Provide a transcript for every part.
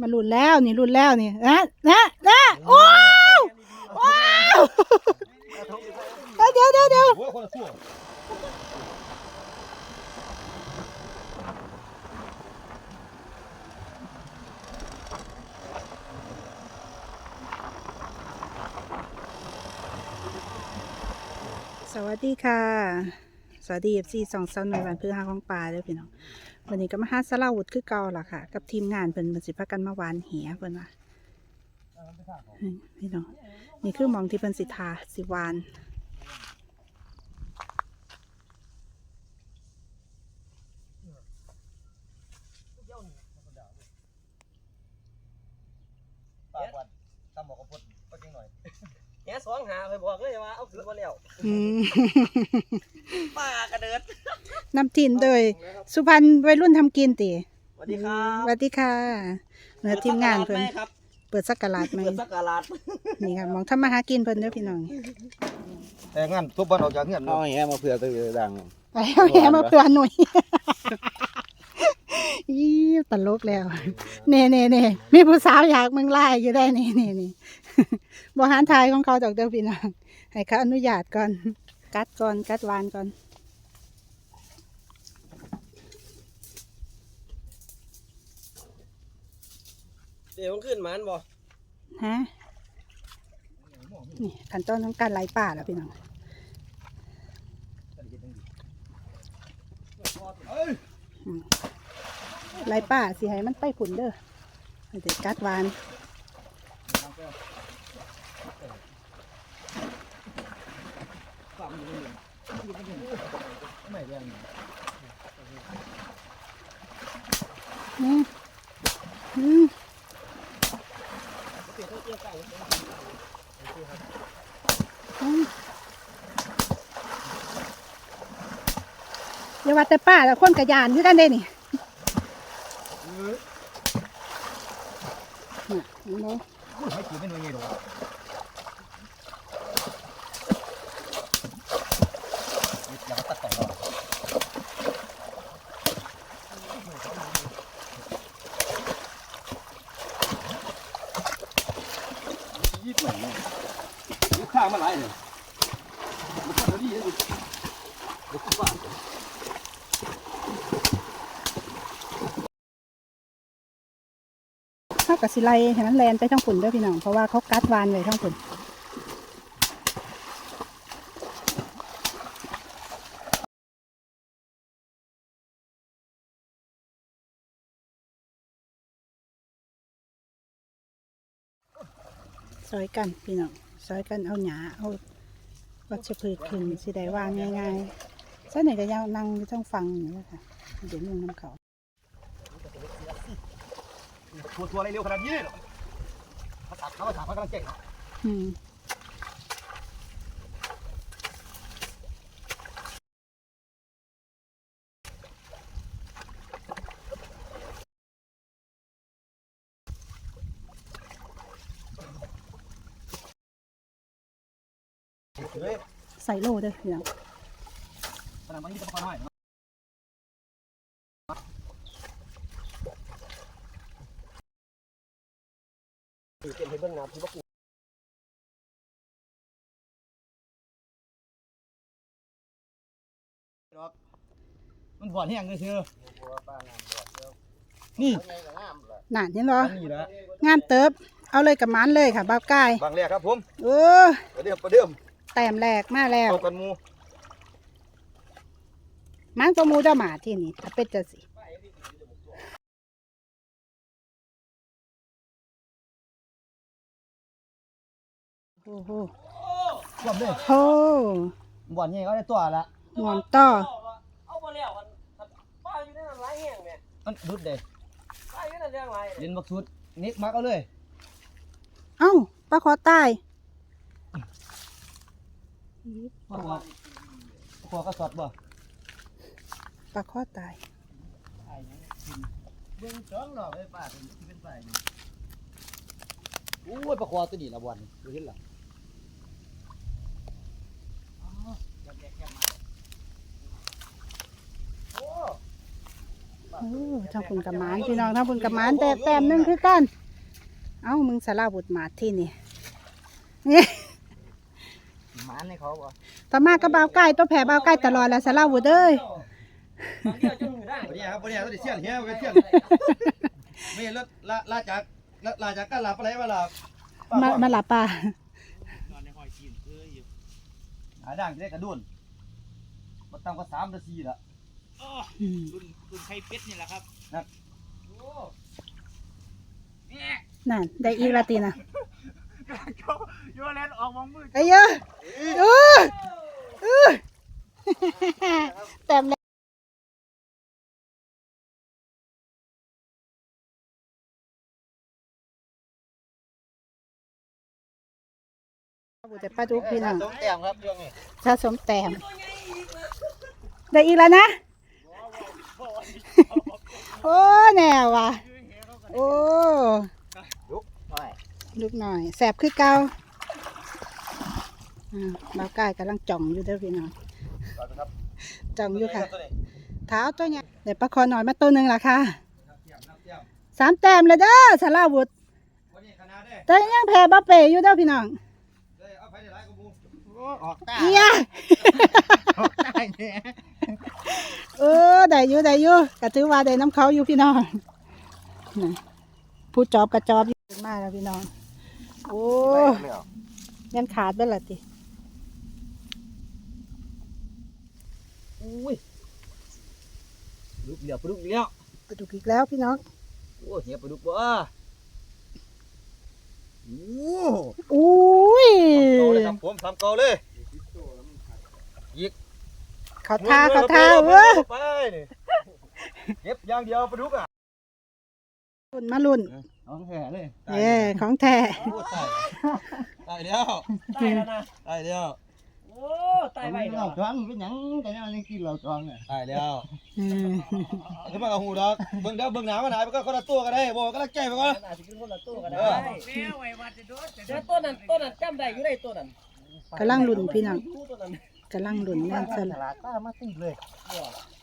มาหลุดแล้วนี่หลุดแล้วนี่นะนะนะว้าวว้าวเดี๋ยวเดี๋ยวเดี๋ยวโอ้ยคนละตัวสวัสดีค่ะ สวัสดีเอฟซีสองเซาหน่วยวันพื้นหาของปลาเด้อพี่น้อง วันนี้ก็มาหาสลาวุธคือเก่าล่ะค่ะ กับทีมงานเพิ่นมันสิพากันมาวานเหียเพิ่นว่าพี่น้องนี่คือมองที่เพิ่นสิทาสิวาน ปากวันตำหมอกกระพุดก็จริงหน่อย แหสองหาไปบอกเลยว่าเอาขึ้นมาแล้วอืมป้ากระเดิดน้ำทินโดย สุพรรณวัยรุ่นทำกินติสวัสดีครับสวัสดีค่ะเนื้อทีมงานเพิ่นปิดสักรดไหมครับเปิดสักกะลาดไหมเปิดสักการาดนี่ค่ะหมองทำมาหากินเพิ่นเด้อพี่น้องแต่งานทุบบอลออกจากเงื่อนเอาแหมาเผื่อตัวดังไปเอาแหมาเพื่อนหน่อยอีตลกแล้วเน่เน่เน่มีผู้สาวอยากมึงไล่อยู่ได้นี่นี่นี่ บหารไทยของเขาดอกเด้อพี่น้องให้เขาอนุญาตก่อน กัดก่อน กัดหวานก่อนเดี๋ยวมันขึ้นมันบ่ฮะนี่ขั้นตอนของการไล่ป่าแล้วพี่น้องอืมไล่ป่าสิให้มันไปผุนเด้อให้เด็กกัดหวาน ไม่เรื่อง อืมอืมอืมอย่าว่าแต่ป้าแต่คนกระยานคือกันเด้นี่น่ะเห็นบ่ ไม่ถือเป็นวันไงหรอกอยากตัดต่อเรายี่สิบเนี่ย ลูกค้ามาหลายเลยลูกค้าเดี๋ยวนี้ลูกลูกค้าเขากับสิไลให้มันแลนไปทั้งผุนด้อพี่น้อง เพราะว่าเขากัดวานไว้ทั้งผุนซอยกันพี่น้อง ซอยกันเอาหยาเอาวัชพืชขึ้นสิได้วางง่ายๆซะไหนก็ยังนั่งอยู่ทั้งฟังอยู่แล้วค่ะเดี๋ยวนุ่งน้ำเขาทัวร์ทัวร์อะไรเร็วขนาดนี้เลยเหรอภาษาเขาภาษาเขากำลังเก่งอืม ใส่โลเด้อพี่น้องขนาดบางทีจะมาขอหน่อยเนาะเก็บให้เบื้องน้ำที่ว่ากูมันบ่อนแห้งเลยเชียวนี่น่นเห็นบ่อันนี้แหละงามเติบ เอาเลยกับมันเลยค่ะบ้าวกายบางแรกครับผมเออประเดิมประเดิมแต้มแรกมาแล้วเอากันหมูมันก็มูเจ้าหมาที่นี่ถ้าเป็นจะสิโอ้โหรวมเลยโอ้บ่อนแห้งก็ได้ตัวละงอนต่อเอามาแล้วมันป้าอยู่ในนั้นหลายแห้งเนี่ยมันดุดเลยป้าอยู่ในนั้นเรื่องไรเล่นบักสุดนิกมักเอาเลย เอ้าปลาคอตาย ขอขอก็สอดบ่ปลาคอตายเบิ่งจ้องหรอกไอ้ป้าเป็นเป็นฝ่ายนี่โอ้ยปลาคอตัวนี้ละบ่อนดูเห็นล่ะโอ้ปลาโอ้ทางคุณกับหมานพี่น้องทางคุณกับหมานแต่แต้มหนึงคือกัน เอ้ามึงสาราบุตรหมาดที่นี่นี่หมันให้ เขาบ่ต่อมาก็บ่าวไก่ตัวแผ่บ่าวไก่ตลอดแหล้วสาราบุตรเอ้ยตอนเดียวจนมือได้วันนี้ครับวันนี้เราได้เชี่ยนเฮียไปเชี่ยนไม่รถลาลาจากลาจากกันลาไปไหนมาลามามาหลับป่าหาด่างจะได้กระดุนมาตั้งก็สามนาทีละอืมรุ่นรุ่นไข่เป็ดนี่แหละครับนั่นได้อีกและตีนะ โยแลนออกมองมือไอ้เยอะเออเออแต้มแล้วบุตรปลาดุกพี่น้องสองแต้มครับช่วงนี้สะสมแต้มได้อีกแล้วนะ โอ้แน่ว่ะโอ้ไป ลูกหน่อยแสบคือเก่าอ่าบ่าวกายกำลังจ่องอยู่เด้อพี่น้องจ่องอยู่ค่ะ เท้าตัวเนี้ยเดี๋ยวปลาคอหน่อยมาตัวหนึ่งละค่ะสามแต้มเลยเด้อสาราวุธวันนี้คณะได้แต่ยังแพ้บัเปอยู่เด้อพี่น้องได้เอาไปได้หลายกมูออกตาเอียออกตาเนี่ยเออได้อยู่ได้อยู่ก็ถือว่าได้น้ำเขาอยู่พี่น้องน่ะผู้จอบกระจอบอยู่มากแล้วพี่น้อง โอ้ยันขาดไปละติอุ้ยปลาดุกเดียวปลาดุกเดียวกระดูกอีกแล้วพี่น้องโอ้เฮียปลาดุกบ่โอ้อุ้ยเกาเลยครับผมทำเกาเลยเขาท่าเขาท่าเว้ยไปนี่เก็บอย่างเดียวปลาดุกอะ ลุ่นมาลุ่นเอาแห่เลยเย่ของแท้โอ้ตายตายแล้วตายแล้วนะตายแล้วโอ้ตายไปเราเนาะจ้องเป็นหยังแต่ยังกินเราจ้องเนี่ยตายแล้วอืมขึ้นมากับหูดอกเบิ่งเดี๋ยวเบิ่งหนามาหนาไปก็คนละตัวก็ได้บอกก็ละใจไปก่อนมันอาจจะเป็นคนละตัวก็ได้แม่ไว้วัดจะโดนจะโดแต่นตัวนั้นตัวนั้นจำได้อยู่ได้ตัวนั้นกำลังลุ่นพี่น้องคู่ตัวนั้นกำลังลุ่นแน่นสฉลดลาดป้ามาตีเลย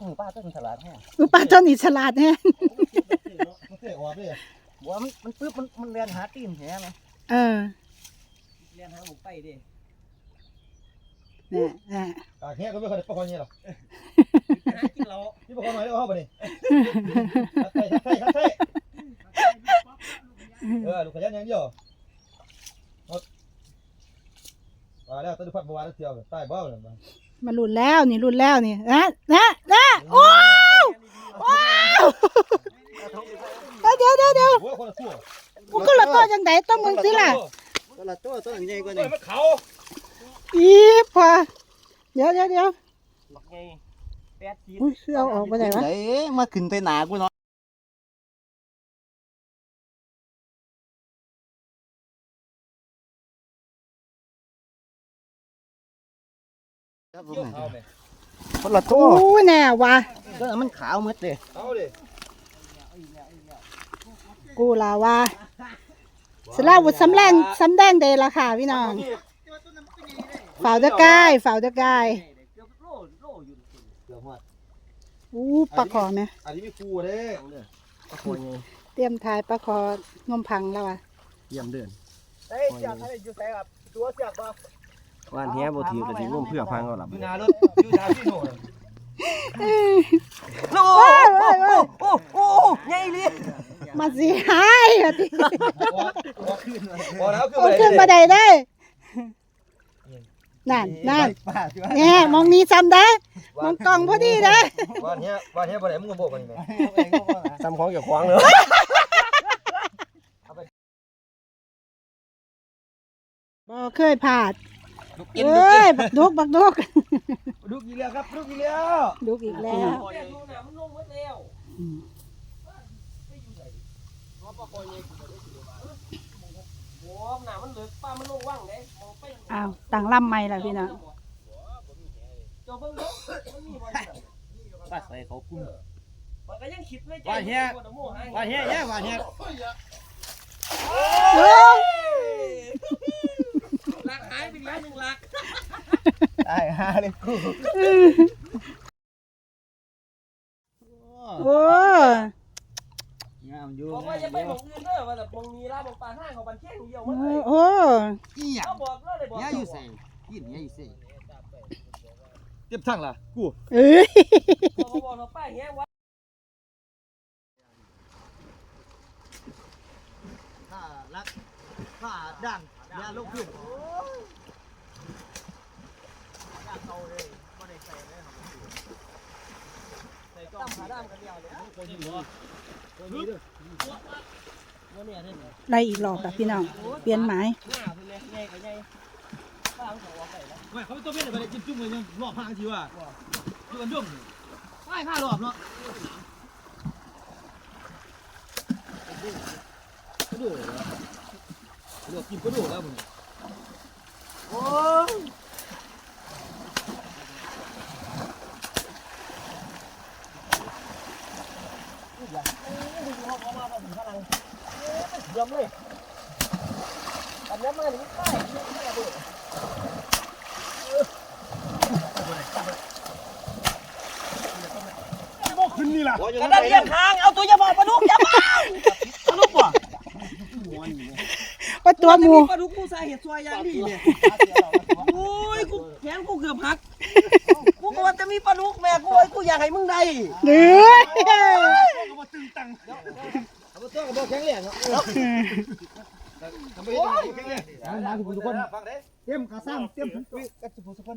อือป้าต้องฉลาดแฮะอุยป้าต้นอิฉลาดแน่มัน เตะออกเลยบัวมันมันปึ๊บมันมันเรียนหาตีนแหไหมเออเรียนหาหมูไปดิเนี่ยเนี่ยตาแค่ก็ไม่ค่อยได้ประคองเนี่ยหรอกหากินเรานี่ประคองหน่อยได้เข้าไปนี่ทักไทยทักไทยทักไทยเออลูกขยันอย่างเดียวหมดมาแล้วต้นพัดบัวแล้วเที่ยวใต้บ้าเลยมามาลุ่นแล้วนี่ลุ่นแล้วนี่นะนะนะโอ้วว้าวเดี๋ยคนละตัวกูก็ละตัวจังไดต้องมึงสิล่ะตัวละตัวตัวใหญ่กว่านี่มันเขาอีพอเดี๋ยวเดี๋ยวเดี๋ยวบอกไงแปดสีอุ้ยคือเอาออกไปไหนวะไหนมาขึ้นไปหนากูเนาะคนละโอ้ตัวแน่ว่ะก็มันขาวหมดเลยเอาดิ กูลาว่าสลาวุธสำแรงสำแดงเดละค่ะพี่น้องฝ่าวตะกายฝ่าวตะกายเกือบโลโลอยู่เกี่ยวหัวอู้ปลาคอไหมอันนี้มีครูเด้เตรียมทายปลาคองมพังแล้วอะเยี่ยมเดือนเฮ้ยเสียบอะไรอยู่ใส่แบบตัวเสียบบ่ว่านเฮียบ่ถือก็สิงมเพื่อพังเอาล่ะอยู่หนารถอยู่หนาที่โน่นโอ้โอ้โอ้โอ้ใหญ่เลย มาสิหายอะติพอแล้วเอาขึ้นมาได้ได้นั่นนั่นป้าช่วยแน่มองนี้ซ้ำได้มองกล้องพอดีได้วันนี้วันนี้บ่ได้มึงก็บอกกันนี่ทำของอย่าขวางเลยบ่เคยพลาดเอ้ยบักดุกบักดุกดูกี่แล้วครับดูกี่แล้วดุกอีกแล้ว แปดลูกน้ำมันลงหมดแล้วอืมโอ้หนามันเหลือป้ามันลงว่างเลยมองไปอ้าวต่างลำไม่ล่ะพี่น้องเจ้าเบิ่งเด้อมันมีบ่อยู่ป้าใส่เขาคุ้มมันก็ยังคิดไว้ใจวันเฮียวันเฮียแย่วันเฮียโอ้ยหลักหายไปแล้วหนึ่งหลักตายฮาเลยกู โอ้ย กับมงนี้ล่ามงปลาห้างของบันเที่ยงเดียว โอ้ มันเลย โอ้ อีหยัง เขาบอกเราเลยบอก เนี้ยอยู่ใส่กินเนี้ยอยู่ใส่ เจ็บ ทั้งล่ะกูเอ้ยบอกเราป้าแห้งวะถ้ารักถ้าด่างยาลูกขึ้นโอ้ยาเก่าเลยบ่ได้ใส่เลยครับตั้มขาด้ามกันเดียวเลยคนนี้เหรอคนนี้ด้วยวันนี้เนี่ยไล่อีกรอบพี่น้องเปลี่ยนหมายหน้าเป็น ไปเขาบอกไปแล้วไม่เขาไม่ต้องเป็นอะไรจิ้มจุ่มเลยยังรอบห้างทีว่าดูกันยุ่งไม่ห้ารอบเนาะกระดูกเลือกกินกระดูแล้วมึงโอ้ยยอมเลยอันนี้มาถึงใต้ไม่ได้ด้วย ขึ้นนี่ล่ะกระดานเลี้ยงหางเอาตัวอย่าบอกปลาดุกอย่าบอกปลาดุกป่ะว่าตัวหมูปลาดุกกูใส่เห็ดซอยอย่างดีเนี่ยโอ้ยกูแขนกูเกือบหักกูกว่าจะมีปลาดุกแม่กูไอ้กูอยากให้มึงได้เด้อเอามาตึงตังเอาตัวกับบอแข็งแรงเนาะ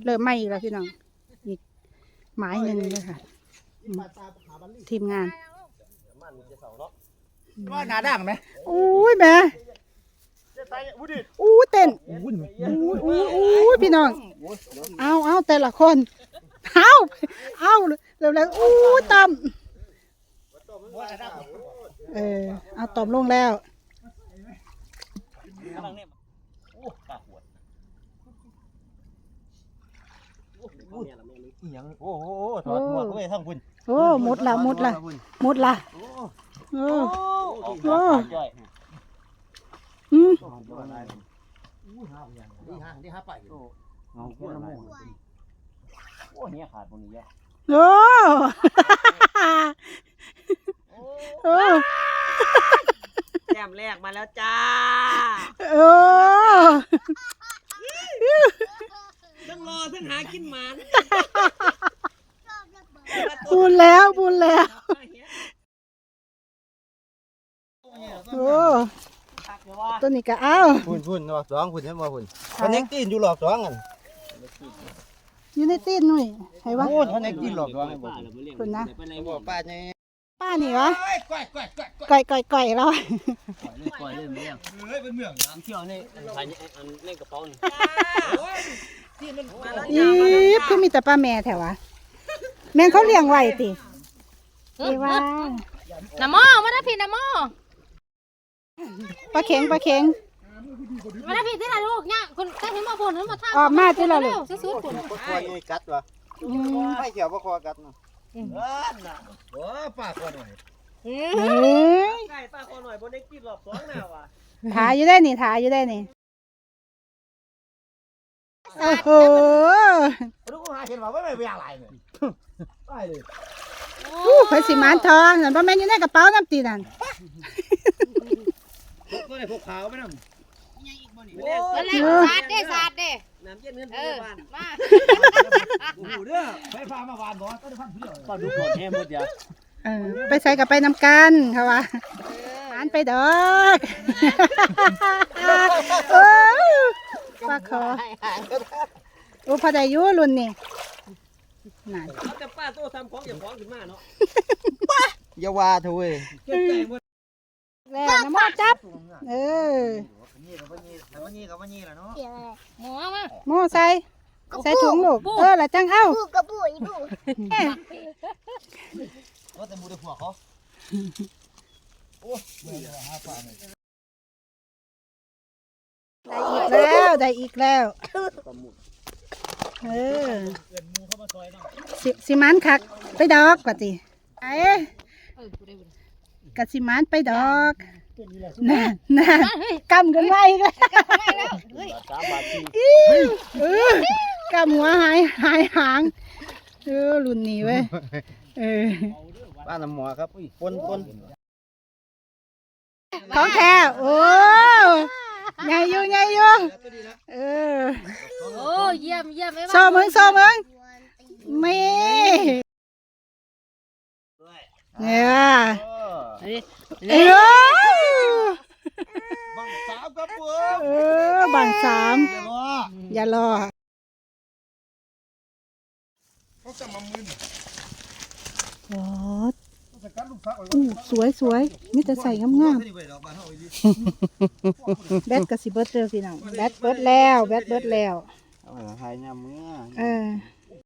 เริ่มไหม้อีกแล้วพี่น้อง อีกหมายหนึ่งเลยค่ะ ทีมงานว่าหนาด่างไหมอุ้ยแม่อู้เต้นอู้อู้อู้พี่น้อง เอาเอาแต่ละคน เอาเอาเร็วเร็วๆอู้ต่ำเออ เอาต่อมลงแล้ว กำลังเนี่ยโอ้กาหัวอีหยังโอ้โหถอดหมวกไว้ทั้งคุณโอ้หมดละหมดละหมดละโอ้โอ้โอ้ย่อยอืมนี่ฮะนี่ฮะไปโอ้เนี่ยขาดคนนี้เยอะโอ้โอ้แต้มแรกมาแล้วจ้าโอ้ ทั้งรอทั้งหากินหมันบุญแล้วบุญแล้ว โอ้ตักเดี๋ยวว่าตัวนี้ก็เอาพุ่นพุ่นรอบสองพุ่นเห็นบ่พุ่นคนนี้ตีนอยู่รอบสองกันอยู่ในตีนหน่อยให้วะโอ้คนนี้ตีนรอบสองไอ้บ่คุณนะไปไหนบ่ป้าเนี่ยป้านี่วะก้อยก้อยก้อยก้อยก่อยก่อยก่อยแล้วปล่อยเลยเมี่ยงเฮ้ยเป็นเมืองนะเที่ยวนี่ถ่ายอันเล่นกระเป๋านี่ อีบคือมีแต่ป้าแม่แถววะแม่งเขาเลี้ยงไว้ติเอว่าน้ำหม้อมาได้ผิดน้ำหม้อปลาเข็งปลาเข็งมาได้ผิดที่ไหนลูกเนี่ยคุณได้เห็นหม้อผลนั้นมาท่าออกมาที่ละลูกซื้อๆผลบ่คอยนี่กัดวะอืมไม่เกี่ยวบ่คอกัดเนาะโอ้ป้าคอหน่อยเอ้ยใกล้ป้าคอหน่อยบนได้กินรอบสองหน้าว่ะถ่ายอยู่ได้นี่ถ่ายอยู่ได้นี่ โอ้โหรู้หาเห็นว่าไม่ไปอะไรเนี่ยไปเลยอู้ไผสิมานทองนั่นบ่แม่นอยู่ในกระเป๋าน้ำตีนั่นก็ได้พวกขาวไม่นำนั่นแหละสาดเด้สาดเด้น้ำเย็นเงินเอเดืออนบ้านมาโอ้โหเด้อไปพามาวานบ่ก็ได้พันผู้เดียวป้าดูก่อนแห้หมดเดียวเออไปใส่กับไปนำกันเขาว่าหานไปดอกเออ ปลาคอโอ้พอได้อยู่รุ่นนี่นั่นเอาแต่ป้าโตทำของอย่าของขึ้นมาเนาะอย่าว่าเถอะเว้ยเก็บใจหมดแล้วน้ำมันจับ เออนี่กับวันนี้กับวันนี้กับวันนี้แหละเนาะหมูมาโม่ใส่ใส่ถุงลูกเออละจังเอ้าปูกระปุยปูว่าแต่มูได้ผัวเขา ได้อีกแล้วได้อีกแล้ว เออสิสิมันคัก ไปดอกกว่าติไอ้เออปูได้บุญกะสิมันไปดอกน่ะน่ะกำกันไว้ก็ไม่แล้วเฮ้ยสามบาทสี่เออกำหัวหายหายหางเออรุ่นนี้เว้ยเออบ้านน้ำหมอครับปนปนของแท้โอ้ ใหญ่อยู่ใหญ่อยู่เออโอ้เยี่ยมเยี่ยมไม่โซ่มึงโซ่มึงไม่เนี่ยเออ บังสามครับผม เออบังสาม อย่ารอ อย่ารอ เขาจะมามึน โอ้ เขาจะกัดลูก สาวอู้สวยสวยมีแต่ใส่งามนี่ไปดอกบานเฮาอีหลีๆแบตกับสิเบิร์ดเด้อพี่น้องแบตเบิร์ดแล้วแบตเบิร์ดแล้ว เอาไว้ให้ยามมื้อเออ